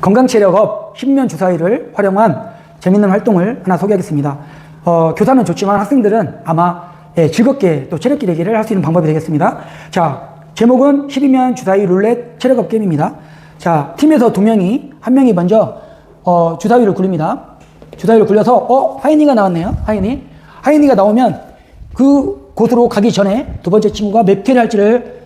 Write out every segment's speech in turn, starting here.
건강체력업 신면 주사위를 활용한 재밌는 활동을 하나 소개하겠습니다. 어, 교사는 좋지만 학생들은 아마 예, 즐겁게 또 체력 기르기를 할 수 있는 방법이 되겠습니다. 자, 제목은 12면 주사위 룰렛 체력업 게임입니다. 자, 팀에서 두 명이, 한 명이 먼저, 어, 주사위를 굴립니다. 주사위를 굴려서, 어, 하인이가 나왔네요. 하인이. 하인이가 나오면 그 곳으로 가기 전에 두 번째 친구가 몇 개를 할지를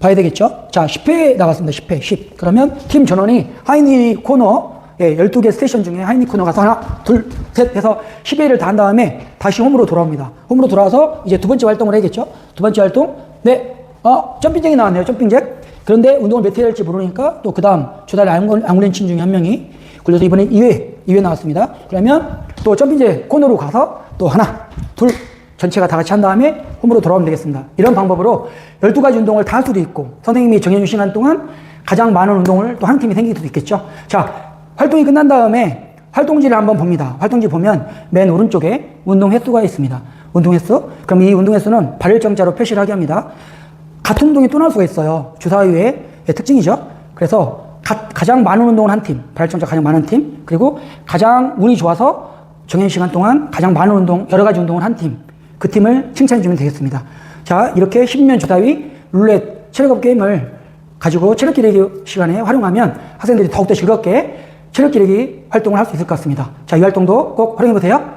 봐야 되겠죠? 자, 10회 나갔습니다. 10회, 10. 그러면 팀 전원이 하이니 코너, 예, 12개 스테이션 중에 하이니 코너 가서 하나, 둘, 셋 해서 10회를 다 한 다음에 다시 홈으로 돌아옵니다. 홈으로 돌아와서 이제 두 번째 활동을 해야겠죠? 두 번째 활동, 네, 어, 점핑잭이 나왔네요. 점핑잭. 그런데 운동을 몇회 할지 모르니까 또 그 다음 주다리 앙구렌친 중에 한 명이 굴려서 이번에 2회, 2회 나왔습니다. 그러면 또 점핑잭 코너로 가서 또 하나, 둘, 전체가 다 같이 한 다음에 홈으로 돌아오면 되겠습니다. 이런 방법으로 12가지 운동을 다 할 수도 있고 선생님이 정해준 시간 동안 가장 많은 운동을 또 한 팀이 생길 수도 있겠죠. 자, 활동이 끝난 다음에 활동지를 한번 봅니다. 활동지 보면 맨 오른쪽에 운동 횟수가 있습니다. 운동 횟수. 그럼 이 운동 횟수는 발열정자로 표시를 하게 합니다. 같은 운동이 또 나올 수가 있어요. 주사위의 특징이죠. 그래서 가, 장 많은 운동을 한 팀, 발열정자 가장 많은 팀, 그리고 가장 운이 좋아서 정해진 시간 동안 가장 많은 운동, 여러 가지 운동을 한 팀, 그 팀을 칭찬해 주면 되겠습니다. 자, 이렇게 10면 주다위 룰렛 체력업 게임을 가지고 체력 기르기 시간에 활용하면 학생들이 더욱더 즐겁게 체력 기르기 활동을 할 수 있을 것 같습니다. 자, 이 활동도 꼭 활용해 보세요.